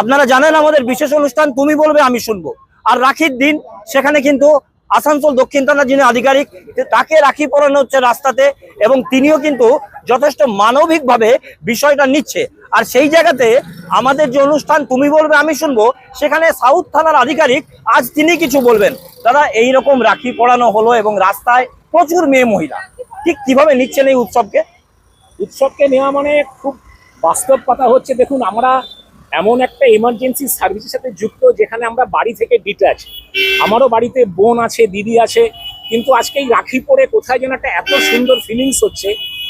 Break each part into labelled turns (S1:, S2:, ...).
S1: আপনারা জানেন আমাদের বিশেষ অনুষ্ঠান, তুমি বলবে, আমি শুনব। আর রাখির দিন, সেখানে কিন্তু আসানসোল দক্ষিণ থানার যিনি আধিকারিক, তাকে রাখি পরানো হচ্ছে রাস্তাতে, এবং তিনিও কিন্তু যথেষ্ট মানবিকভাবে বিষয়টা নিচ্ছে। আর সেই জায়গাতে আমাদের যে অনুষ্ঠান, তুমি বলবে, আমি শুনব, সেখানে সাউথ থানার আধিকারিক আজ তিনি কিছু বলবেন। দাদা এই রকম রাখি পরানো হলো এবং রাস্তায় প্রচুর মেয়ে মহিলা। ঠিক কীভাবে নিচ্ছেন এই উৎসবকে?
S2: উৎসবকে নেওয়া মানে খুব বাস্তব কথা হচ্ছে, দেখুন, আমরা এমন একটা এমার্জেন্সি সার্ভিসের সাথে যুক্ত যেখানে আমরা বাড়ি থেকে ডিট্যাচ আমারও বাড়িতে বোন আছে, দিদি আছে, কিন্তু আজকে এই রাখি পরে কোথায় যেন একটা এত সুন্দর ফিলিংস হচ্ছে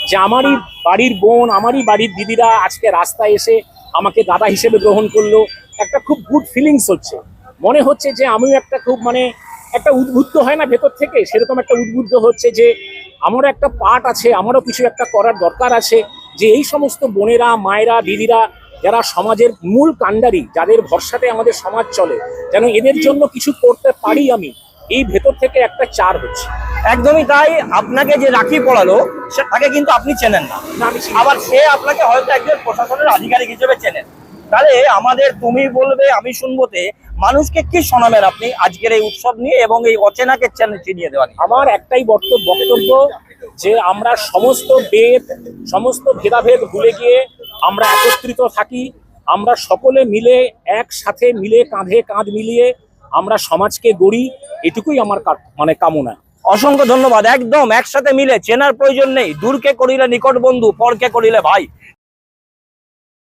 S2: যে আমারই বাড়ির বোন, আমারই বাড়ির দিদিরা আজকে রাস্তায় এসে আমাকে দাদা হিসেবে গ্রহণ করল। একটা খুব গুড ফিলিংস হচ্ছে। মনে হচ্ছে যে আমিও একটা খুব মানে একটা উদ্বুদ্ধ হয় না ভেতর থেকে? সেরকম একটা উদ্বুদ্ধ হচ্ছে যে আমারও একটা পার্ট আছে, আমারও কিছু একটা করার দরকার আছে। যে এই সমস্ত বোনেরা মায়েরা দিদিরা যারা সমাজের মূল কাণ্ডারি যাদের ভরসাতে আমাদের সমাজ চলে যেন এদের জন্য কিছু করতে পারি আমি এই ভেতর থেকে একটা চার হচ্ছে।
S1: একদমই তাই আপনাকে যে রাখি পড়ালো সে তাকে কিন্তু আপনি চেনেন না। আবার সে আপনাকে হয়তো একজন প্রশাসনের আধিকারিক হিসেবে চেনেন। তাহলে আমাদের তুমি বলবে আমি শুনবোতে মানুষকে কি শোনাবেন আপনি আজকের এই উৎসব নিয়ে এবং এই অচেনাকে চেন- চিনিয়ে দেওয়া
S2: আমার একটাই বক্তব্য বক্তব্য যে আমরা সমস্ত বেদ, সমস্ত ভেদাভেদ ভুলে গিয়ে আমরা একত্রিত থাকি, আমরা সকলে মিলে একসাথে মিলে কাঁধে কাঁধ মিলিয়ে আমরা সমাজকে গড়ি, এটুকুই আমার মানে কামনা।
S1: অসংখ্য ধন্যবাদ, একদম একসাথে মিলে, চেনার প্রয়োজন নেই, দূরকে করিলে নিকট বন্ধু, পরকে করিলে ভাই।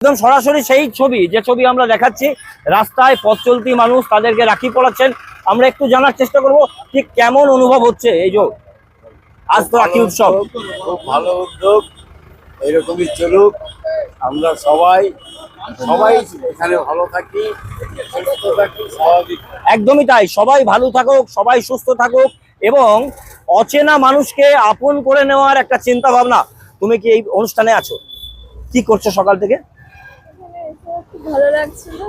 S1: একদম সরাসরি সেই ছবি, যে ছবি আমরা দেখাচ্ছি, রাস্তায় পথ চলতি মানুষ তাদেরকে রাখি পড়াচ্ছেন আমরা একটু জানার চেষ্টা করব, ঠিক কেমন অনুভব হচ্ছে এই যে আজ তো রাখি উৎসব
S3: খুব ভালো উদ্যোগ এরকমই চলুক। আমরা সবাই সবাই এখানে ভালো থাকি সুস্থ থাকি স্বাভাবিক
S1: একদমই তাই সবাই ভালো থাকুক সবাই সুস্থ থাকুক এবং অচেনা মানুষকে আপন করে নেওয়ার একটা চিন্তা ভাবনা তুমি কি এই অনুষ্ঠানে আছো? কি করছ সকাল থেকে?
S4: ভালো লাগছিল।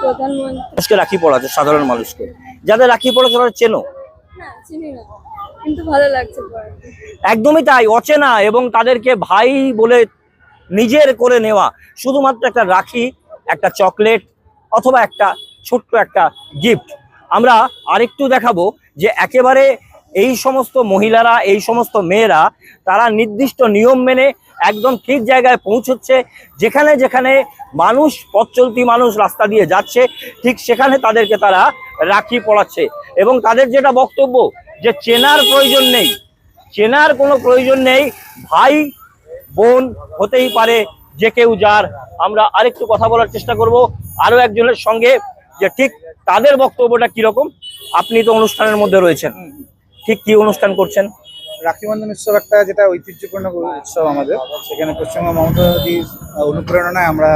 S4: প্রধানমন্ত্রী
S1: রাখি পড়াচ্ছে সাধারণ মানুষকে। যাদের রাখি পড়াচ্ছে তারা চেনো?
S4: চিনি না। কিন্তু ভালো লাগছে
S1: একদমই তাই, অচেনা এবং তাদেরকে ভাই বলে নিজের করে নেওয়া। শুধুমাত্র একটা রাখি, একটা চকলেট অথবা একটা ছোট্ট একটা গিফট আমরা আরেকটু দেখাবো যে একেবারে এই সমস্ত মহিলারা, এই সমস্ত মেয়েরা, তারা নির্দিষ্ট নিয়ম মেনে একদম ঠিক জায়গায় পৌঁছচ্ছে। যেখানে যেখানে মানুষ পথ চলতি মানুষ রাস্তা দিয়ে যাচ্ছে, ঠিক সেখানে তাদেরকে তারা রাখি পড়াচ্ছে এবং তাদের যেটা বক্তব্য যে চেনার প্রয়োজন নেই। চেনার কোনো প্রয়োজন নেই। ভাই, বোন হতেই পারে, যে কেউ যার। আমরা আরেকটু কথা বলার চেষ্টা করব। আরও একজনের সঙ্গে যে ঠিক তাদের বক্তব্যটা কীরকম? আপনি তো অনুষ্ঠানের মধ্যে রয়েছেন। ঠিক কি অনুষ্ঠান করছেন?
S5: রাখি বন্ধন উৎসব একটা যেটা ঐতিহ্যপূর্ণ উৎসব আমাদের। সেখানে পশ্চিমবঙ্গ মমতা দিদির অনুপ্রেরণায় আমরা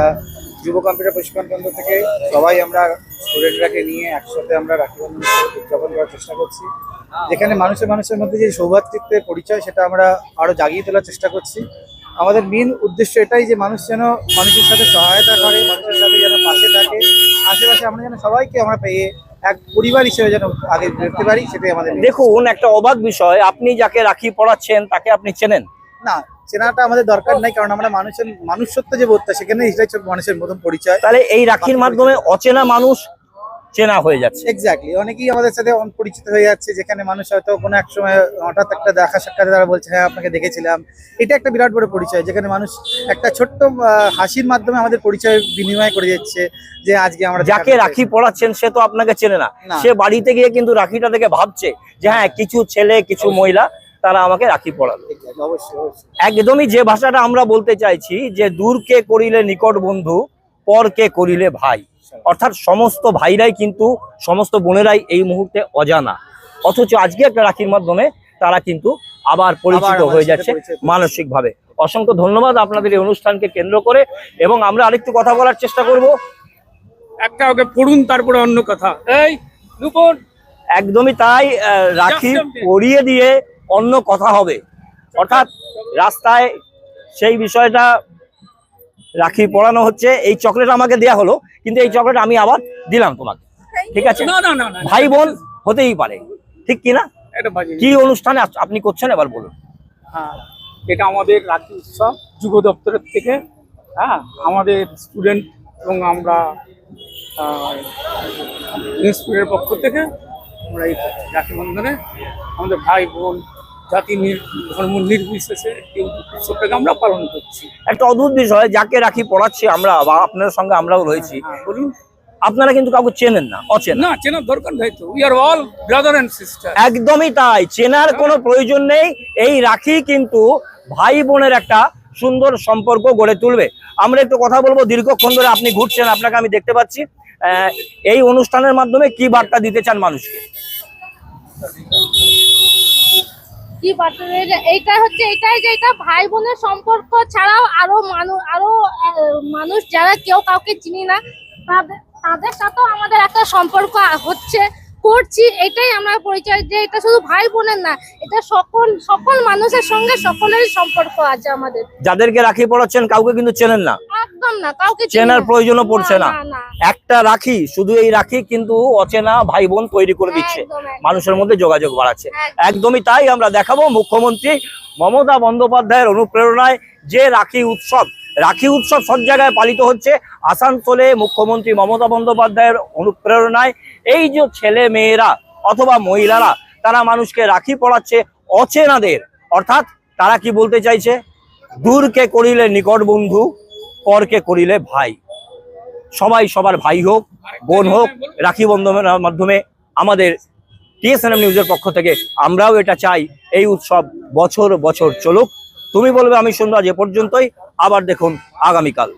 S5: যুব কম্পিউটার প্রশিক্ষণ কেন্দ্র থেকে সবাই আমরা স্টুডেন্টরাকে নিয়ে একসাথে আমরা রাখি বন্ধন উৎসব উদযাপন করার চেষ্টা করছি। যেখানে মানুষের মানুষের মধ্যে যে সৌভাতৃত্বের পরিচয় সেটা আমরা আরও জাগিয়ে তোলার চেষ্টা করছি। আমাদের মেন উদ্দেশ্য এটাই যে মানুষ যেন মানুষের সাথে সহায়তা করে মানুষের সাথে যেন পাশে থাকে। আশেপাশে আমরা যেন সবাইকে আমরা পেয়ে এক পরিবার হিসেবে যেন আগে বেরোতে পারি সেটাই আমাদের
S1: দেখুন একটা অবাক বিষয় আপনি যাকে রাখি পড়াচ্ছেন তাকে আপনি চেনেন।
S5: না চেনাটা আমাদের দরকার নাই কারণ আমরা মানুষের মানুষত্ব যে বোধটা সেখানে মানুষের মতন পরিচয়।
S1: তাহলে এই রাখির মাধ্যমে অচেনা মানুষ চেনা হয়ে যাচ্ছে।
S5: এক্স্যাক্টলি অনেকেই আমাদের সাথে পরিচিত হয়ে যাচ্ছে যেখানে মানুষ হয়তো কোনো এক সময় হঠাৎ একটা দেখা সাক্ষাৎ তারা বলছে হ্যাঁ আপনাকে দেখেছিলাম। এটা একটা বিরাট বড় পরিচয় যেখানে মানুষ একটা ছোট্ট হাসির মাধ্যমে আমাদের পরিচয় বিনিময় করে যাচ্ছে যে আজকে আমরা
S1: যাকে রাখি পড়াচ্ছেন সে তো আপনাকে চেনে না। সে বাড়িতে গিয়ে কিন্তু রাখিটা থেকে ভাবছে যে হ্যাঁ কিছু ছেলে কিছু মহিলা তারা আমাকে রাখি পড়ালো একদমই যে ভাষাটা আমরা বলতে চাইছি যে দূরকে করিলে নিকট বন্ধু পরকে করিলে ভাই। অর্থাৎ সমস্ত ভাইরাই কিন্তু সমস্ত বোনেরাই এই মুহূর্তে অজানা। অথচ আজকে একটা রাখির মাধ্যমে তারা কিন্তু আবার পরিচিত হয়ে যাচ্ছে
S5: পরিচিত।
S1: মানসিক ভাবে অসংখ্য ধন্যবাদ আপনাদের এই অনুষ্ঠানকে কেন্দ্র করে এবং আমরা আরেকটু কথা বলার চেষ্টা করব।
S6: একটা ওকে পড়ুন তারপরে অন্য কথা। এই দুপুর।
S1: একদমই তাই রাখি পরিয়ে দিয়ে অন্য কথা হবে। অর্থাৎ রাস্তায় সেই বিষয়টা রাখি পড়ানো হচ্ছে। এই চকলেট আমাকে দেয়া হলো কিন্তু এই চকলেট আমি আবার দিলাম তোমাকে। ঠিক আছে? ভাই বোন হতেই পারে। ঠিক কি না?
S6: এটা
S1: কি অনুষ্ঠানে আপনি করছেন এবার বলুন।
S6: হ্যাঁ এটা আমাদের রাখি উৎসব যুব দপ্তরের থেকে। হ্যাঁ আমাদের স্টুডেন্ট এবং আমরা স্কুলের পক্ষ থেকে আমরা এই রাখি বন্ধনে আমাদের ভাই বোন জাতি ধর্ম নির্বিশেষে এই উৎসবটাকে আমরা পালন করছি।
S1: একটা অদ্ভুত বিষয় যাকে রাখি পড়াচ্ছি আমরা বা আপনার সঙ্গে আমরাও রয়েছি।
S6: হ্যাঁ বলুন।
S1: আপনারা কিন্তু কাউকে চেনেন না অচেনা।
S6: না চেনার দরকার নাই তো। We are all brother sister
S1: একদমই তাই চেনার কোনো প্রয়োজন নেই। এই রাখি কিন্তু ভাই বোনের একটা সুন্দর সম্পর্ক গড়ে তুলবে। আমরা একটু কথা বলব দীর্ঘক্ষণ ধরে আপনি ঘুরছেন আপনাকে আমি দেখতে পাচ্ছি। আহ, এই অনুষ্ঠানের মাধ্যমে কি বার্তা দিতে চান মানুষকে?
S4: কি বার্তা এইটা হচ্ছে এটাই যে এটা ভাই বোনের সম্পর্ক ছাড়াও আরও মানুষ আরও মানুষ যারা কেউ কাউকে চিনি না তাদের তাদের সাথেও আমাদের একটা সম্পর্ক হচ্ছে করছি এটাই আমার পরিচয় যে এটা শুধু ভাই বোনের না এটা সকল সকল মানুষের সঙ্গে সকলেরই সম্পর্ক আছে আমাদের।
S1: যাদেরকে রাখি পড়াচ্ছেন কাউকে কিন্তু চেনেন না।
S4: একদম না কাউকে
S1: চেনার প্রয়োজনও পড়ছে না। একটা রাখি শুধু এই রাখি কিন্তু অচেনা ভাই বোন তৈরি করে দিচ্ছে। মানুষের মধ্যে যোগাযোগ বাড়াচ্ছে। একদমই তাই আমরা দেখাবো মুখ্যমন্ত্রী মমতা বন্দ্যোপাধ্যায়ের অনুপ্রেরণায় যে রাখি উৎসব। রাখি উৎসব সব জায়গায় পালিত হচ্ছে। আসানসোলে মুখ্যমন্ত্রী মমতা বন্দ্যোপাধ্যায়ের অনুপ্রেরণায় এই যে ছেলে মেয়েরা অথবা মহিলারা তারা মানুষকে রাখি পড়াচ্ছে অচেনাদের। অর্থাৎ তারা কি বলতে চাইছে? দূরকে করিলে নিকট বন্ধু পরকে করিলে ভাই। সবাই সবার ভাই হোক, বোন হোক, রাখি বন্ধনের মাধ্যমে আমাদের টিএসএনএম নিউজের পক্ষ থেকে আমরাও এটা চাই, এই উৎসব বছর বছর চলুক। তুমি বলবে আমি সুন্দর এ পর্যন্তই, আবার দেখুন আগামীকাল।